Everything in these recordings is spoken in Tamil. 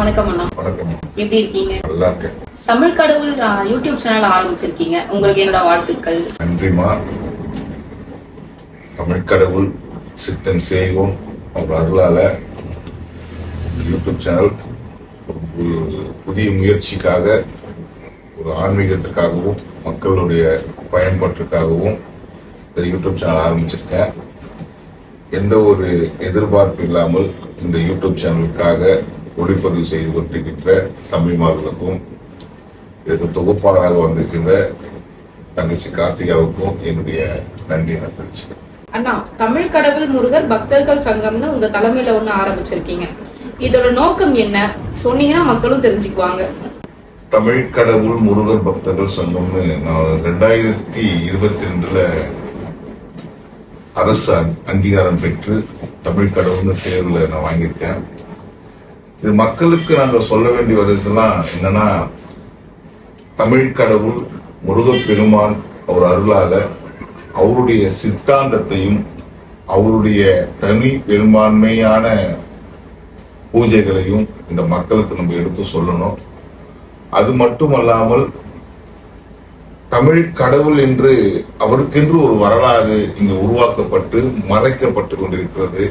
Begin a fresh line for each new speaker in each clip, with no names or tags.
வணக்கம் அண்ணா.
வணக்கம்.
எப்படி இருக்கீங்க?
நல்லா இருக்கேன்.
தமிழ் கடவுள் யூடியூப் சேனல் ஆரம்பிச்சிருக்கீங்க. உங்களுக்கு என்னோட வாழ்த்துக்கள்.
நன்றிமா தமிழ் கடவுள் சித்தன் செய்வோம் அவர் அருளால யூடியூப் சேனல் ஒரு புதிய முயற்சிக்காக ஒரு ஆன்மீகத்திற்காகவும் மக்களுடைய பயன்பாட்டிற்காகவும் இந்த யூடியூப் சேனல் ஆரம்பிச்சிருக்கேன். எந்த ஒரு எதிர்பார்ப்பு இல்லாமல் இந்த யூடியூப் சேனலுக்காக ஒளிப்பதிவு செய்து கொண்டிருக்கின்ற தம்பிமார்களுக்கும் இதற்கு தொகுப்பாளராக வந்திருக்கின்ற தங்கச்சி கார்த்திகாவுக்கும் என்னுடைய நன்றி நான் தெரிவிச்சுக்கிறேன்.
அண்ணா தமிழ் கடவுள் முருகர் பக்தர்கள் சங்கம்னு உங்க தலைமையில ஒண்ணு ஆரம்பிச்சிருக்கீங்க. இதோட நோக்கம் என்ன? சொன்னீங்கன்னா மக்களும் தெரிஞ்சுக்குவாங்க.
தமிழ் கடவுள் முருகர் பக்தர்கள் சங்கம்னு நான் ரெண்டாயிரத்தி இருபத்தி ரெண்டுல அரசு அங்- அங்கீகாரம் பெற்று தமிழ் கடவுள்னு தேர்வுல நான் வாங்கியிருக்கேன். இது மக்களுக்கு நாங்க சொல்ல வேண்டி வருதுலாம் என்னன்னா தமிழ் கடவுள் முருகப்பெருமான் அவர் அருளால அவருடைய சித்தாந்தத்தையும் அவருடைய தனி பெரும்பான்மையான பூஜைகளையும் இந்த மக்களுக்கு நம்ம எடுத்து சொல்லணும். அது மட்டுமல்லாமல் தமிழ் கடவுள் என்று அவருக்கென்று ஒரு வரலாறு இங்கு உருவாக்கப்பட்டு மறைக்கப்பட்டு கொண்டிருக்கிறது.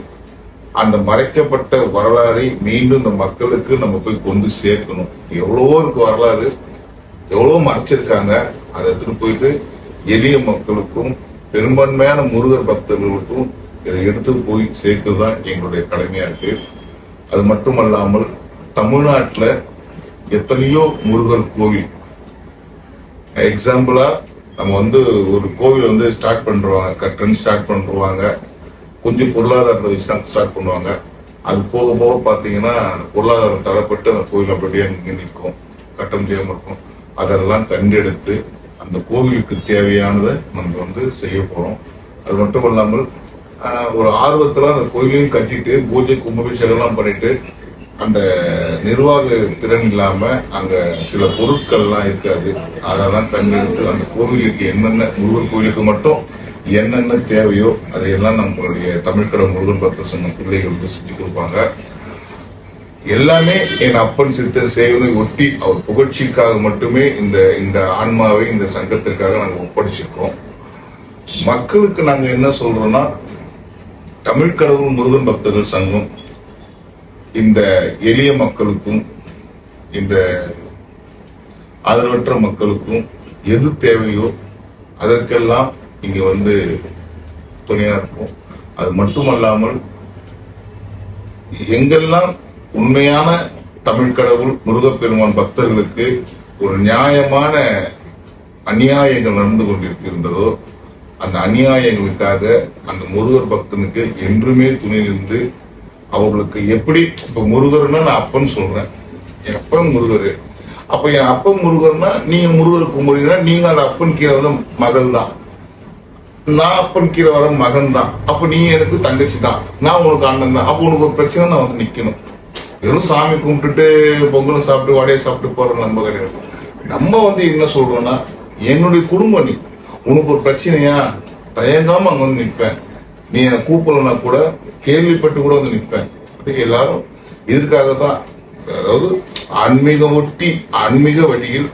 அந்த மறைக்கப்பட்ட வரலாறை மீண்டும் இந்த மக்களுக்கு நம்ம போய் கொண்டு சேர்க்கணும். எவ்வளவோ இருக்கு வரலாறு. எவ்வளவோ மறைச்சிருக்காங்க. அதை எடுத்துட்டு போயிட்டு எளிய மக்களுக்கும் பெரும்பான்மையான முருகர் பக்தர்களுக்கும் இதை எடுத்து போய் சேர்க்கிறது தான் எங்களுடைய கடமையா இருக்கு. அது மட்டுமல்லாமல் தமிழ்நாட்டில் எத்தனையோ முருகர் கோவில். எக்ஸாம்பிளா நம்ம வந்து ஒரு கோவில் வந்து ஸ்டார்ட் பண்றவாங்க கட்டுன்னு ஸ்டார்ட் பண்ணுவாங்க கொஞ்சம் பொருளாதாரத்தை விஷயம் தான் ஸ்டார்ட் பண்ணுவாங்க. அது போக போக பாத்தீங்கன்னா அந்த பொருளாதாரம் தரப்பட்டு அந்த கோயில் அப்படியே அங்கே நிற்கும். கட்ட முடியாம இருக்கும். அதெல்லாம் கண்டெடுத்து அந்த கோவிலுக்கு தேவையானதை நம்ம வந்து செய்ய போறோம். அது மட்டும் இல்லாமல் ஒரு ஆர்வத்துல அந்த கோயிலையும் கட்டிட்டு பூஜை கும்பாபிஷேகம் எல்லாம் பண்ணிட்டு அந்த நிர்வாக திறன் இல்லாம அங்க சில பொருட்கள் எல்லாம் இருக்காது. அதெல்லாம் கண்டெடுத்து அந்த கோவிலுக்கு என்னென்ன முருகன் கோவிலுக்கு மட்டும் என்னென்ன தேவையோ அதையெல்லாம் நம்மளுடைய தமிழ்கடை முருகன் பக்தர் சொன்ன பிள்ளைகளுக்கு செஞ்சு கொடுப்பாங்க. எல்லாமே என் அப்பன் சித்தர் சேவனை ஒட்டி அவர் புகழ்ச்சிக்காக மட்டுமே இந்த இந்த ஆன்மாவை இந்த சங்கத்திற்காக நாங்க ஒப்படைச்சிருக்கோம். மக்களுக்கு நாங்க என்ன சொல்றோம்னா தமிழ் கடவுள் முருகன் பக்தர்கள் சங்கம் இந்த எளிய மக்களுக்கும் இந்த ஆதரவற்ற மக்களுக்கும் எது தேவையோ அதற்கெல்லாம் இங்க வந்து துணையா இருக்கும் அது மட்டுமல்லாமல் எங்கெல்லாம் உண்மையான தமிழ் கடவுள் முருகப்பெருமான் பக்தர்களுக்கு ஒரு நியாயமான அநியாயங்கள் நடந்து கொண்டிருக்கின்றதோ அந்த அநியாயங்களுக்காக அந்த முருகர் பக்தனுக்கு என்றுமே துணை நின்று அவங்களுக்கு எப்படி இப்ப முருகர்னா நான் அப்பன் சொல்றேன். என் அப்பன் முருகர். அப்ப என் அப்பன் முருகர்னா நீங்க முருகர் கும்பிடுறீங்கன்னா நீங்க அந்த அப்பன் கீழே வந்து மகள் தான். நான் அப்பன் கீழே வர மகன் தான். அப்ப நீ எனக்கு தங்கச்சி தான். நான் உனக்கு அண்ணன் தான். அப்ப உனக்கு ஒரு பிரச்சனை நான் வந்து நிக்கணும். வெறும் சாமி கும்பிட்டுட்டு பொங்கலும் சாப்பிட்டு வடையை சாப்பிட்டு போற நம்ம கிடையாது. நம்ம வந்து என்ன சொல்றோம்னா என்னுடைய குடும்பம் நீ. உனக்கு ஒரு பிரச்சனையா? தயங்காம அங்க வந்து நிற்பேன் நீ என்னை கூப்பிடலன்னா கூட கேள்விப்பட்டு கூட வந்து நிற்பேன். எல்லாரும் இதற்காக தான் அதாவது ஆன்மீக ஒட்டி ஆன்மீக வழியில்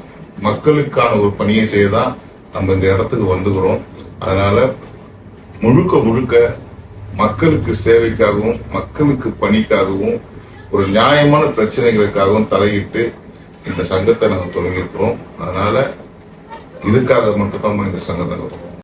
மக்களுக்கான ஒரு பணியை செய்யதான் நம்ம இந்த இடத்துக்கு வந்துக்கிறோம் அதனால முழுக்க முழுக்க மக்களுக்கு சேவைக்காகவும் மக்களுக்கு பணிக்காகவும் ஒரு நியாயமான பிரச்சனைகளுக்காகவும் தலையிட்டு இந்த சங்கத்தை நாங்கள் தொடங்கியிருக்கிறோம். அதனால இதுக்காக மட்டும்தான் இந்த சங்கத்தை நாங்கள்